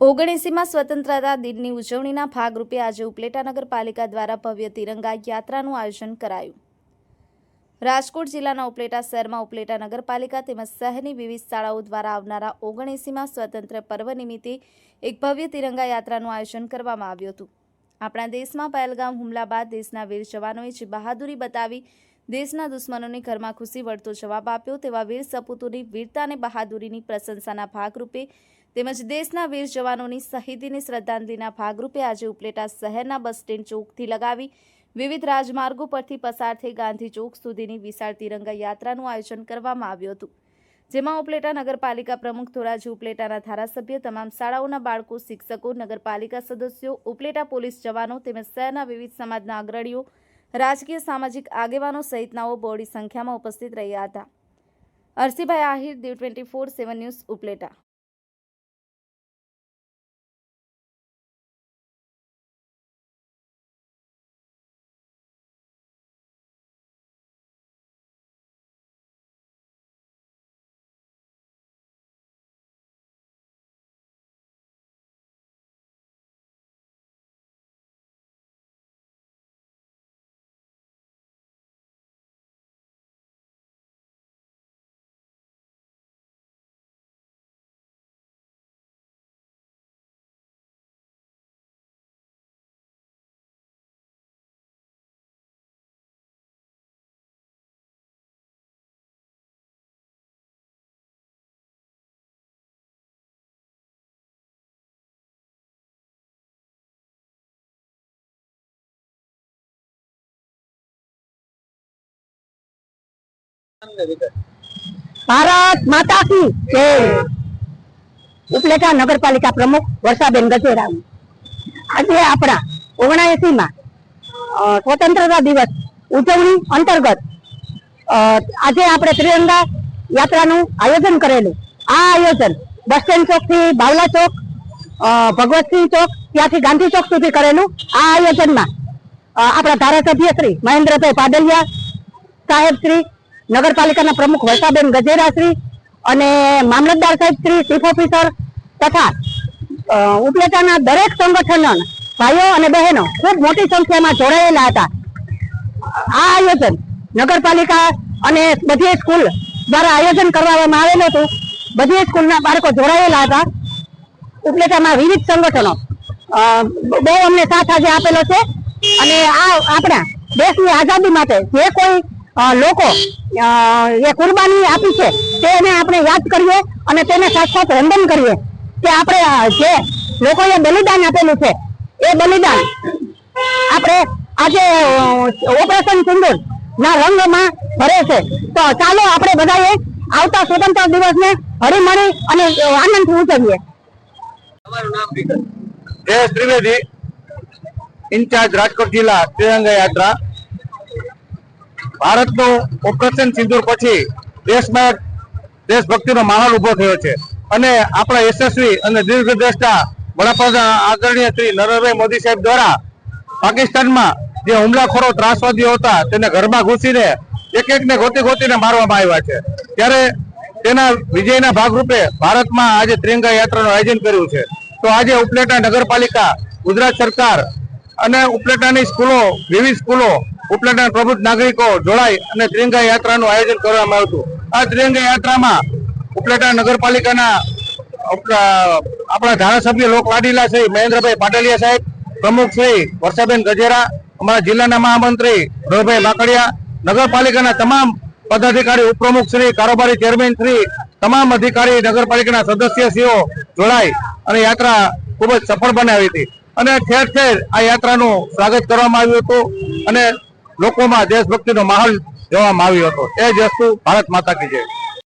ઓગણએંસીમાં સ્વતંત્રતા દિનની ઉજવણીના ભાગરૂપે આજે ઉપલેટા નગરપાલિકા દ્વારા ભવ્ય તિરંગા યાત્રાનું આયોજન કરાયું. રાજકોટ જિલ્લાના ઉપલેટા શહેરમાં ઉપલેટા નગરપાલિકા તેમજ શહેરની વિવિધ શાળાઓ દ્વારા આવનારા ઓગણીસીમાં સ્વતંત્ર પર્વ નિમિત્તે એક ભવ્ય તિરંગા યાત્રાનું આયોજન કરવામાં આવ્યું હતું. આપણા દેશમાં પહેલગામ હુમલા બાદ દેશના વીર જવાનોએ જે બહાદુરી બતાવી દેશના દુશ્મનોને ઘરમાં ખુશી વળતો જવાબ આપ્યો, તેવા વીર સપૂતોની વીરતા અને બહાદુરીની પ્રશંસાના ભાગરૂપે તેમજ દેશના વીર જવાનોની શહીદીની શ્રદ્ધાંજલિના ભાગરૂપે આજે ઉપલેટા શહેરના બસ સ્ટેન્ડ ચોકથી લગાવી વિવિધ રાજમાર્ગો પરથી પસાર થઈ ગાંધી ચોક સુધીની વિશાળ તિરંગા યાત્રાનું આયોજન કરવામાં આવ્યું હતું. જેમાં ઉપલેટા નગરપાલિકા પ્રમુખ ધોરાજી ઉપલેટાના ધારાસભ્ય, તમામ શાળાઓના બાળકો, શિક્ષકો, નગરપાલિકા સદસ્યો, ઉપલેટા પોલીસ જવાનો તેમજ શહેરના વિવિધ સમાજના અગ્રણીઓ, રાજકીય સામાજિક આગેવાનો સહિતનાઓ બહોળી સંખ્યામાં ઉપસ્થિત રહ્યા હતા. Arsibhai Ahir Diu twenty four seven news, Upleta. Bharat માતા કી જય. ઉપલેટા નગરપાલિકા પ્રમુખ વર્ષાબેન ગજેરા આજે આપણા ઓગણાએસી માં સ્વતંત્રતા દિવસ ઉજવણી અંતર્ગત આજે આપણે ત્રિરંગા યાત્રાનું આયોજન કરેલું. આ આયોજન બસ સ્ટેન્ડ ચોકથી બાવલા ચોક ભગવતસિંહ ચોક, ત્યાંથી ગાંધી ચોક સુધી કરેલું. આ આયોજનમાં આપણા ધારાસભ્ય શ્રી મહેન્દ્રભાઈ પાડલિયા સાહેબ શ્રી નગરપાલિકાના પ્રમુખ વર્ષાબેન ગજેરા શ્રી અને મામલતદાર સાહેબ શ્રી ચીફ ઓફિસર તથા ઉપલેટાના દરેક સંગઠન ભાઈઓ અને બહેનો ખૂબ મોટી સંખ્યામાં જોડાયેલા હતા. આ આયોજન નગરપાલિકા અને બધી સ્કૂલ દ્વારા આયોજન કરવામાં આવેલું હતું. બધી સ્કૂલના બાળકો જોડાયેલા હતા. ઉપલેટામાં વિવિધ સંગઠનો બહુ અમને સાથ આજે આપેલો છે. અને આ આપણા દેશની આઝાદી માટે જે કોઈ લોકો એ કુરબાની આપી છે. તેને આપણે યાદ કરીએ અને તેને સાથ વંદન કરીએ. કે આપણે જે લોકોએ બલિદાન આપેલું છે, એ બલિદાન આપણે આજે ઓપરેશન સિંદૂર ના રંગમાં ભરે છે. તો ચાલો આપણે બધાએ આવતા સ્વતંત્ર દિવસને હળીમળી અને આનંદથી ઉજવીએ. જયેશ ત્રિવેદી. ઇન્ચાર્જ રાજકોટ જિલ્લા ત્રિરંગા યાત્રા. ભારતનું ઓપરેશન સિંદૂર પછી દેશમાં દેશભક્તિનો માહોલ ઊભો થયો છે. અને આપણા યશસ્વી અને દીર્ઘદ્રષ્ટા વડાપ્રધાન આદરણીય શ્રી નરેન્દ્રભાઈ મોદી સાહેબ દ્વારા પાકિસ્તાનમાં જે હુમલાખોરો ત્રાસવાદીઓ હતા તેને ઘરમાં ઘૂસીને એક એકને ગોતી ગોતીને મારવામાં આવ્યા છે. ત્યારે તેના વિજયના ભાગરૂપે ભારતમાં આજે ત્રિરંગા યાત્રાનું આયોજન કર્યું છે. તો આજે ઉપલેટા નગરપાલિકા, ગુજરાત સરકાર અને ઉપલેટાની સ્કૂલો, વિવિધ સ્કૂલો ઉપલેટા પ્રબુદ્ધ નાગરિકો જોડાઈ અને ત્રિરંગા યાત્રાનું આયોજન કરવામાં આવ્યું હતું. આ ત્રિરંગા યાત્રામાં ઉપલેટા નગરપાલિકાના આપણા ધારાસભ્ય લોકલાડીલા શ્રી મહેન્દ્રભાઈ પાટલિયા સાહેબ, પ્રમુખ શ્રી વર્ષાબેન ગજેરા, અમારા જિલ્લાના મહામંત્રી રવિભાઈ માકડિયા નગરપાલિકાના તમામ પદાધિકારી, ઉપપ્રમુખ શ્રી, કારોબારી ચેરમેન શ્રી, તમામ અધિકારી, નગરપાલિકાના સદસ્યશ્રીઓ જોડાઈ અને યાત્રા ખૂબ જ સફળ બનાવી હતી. અને ઠેર ઠેર આ યાત્રાનું સ્વાગત કરવામાં આવ્યું હતું. અને લોકોમાં દેશભક્તિનો માહોલ જોવામાં આવ્યો હતો. એ જ વસ્તુ ભારત માતા કી જય.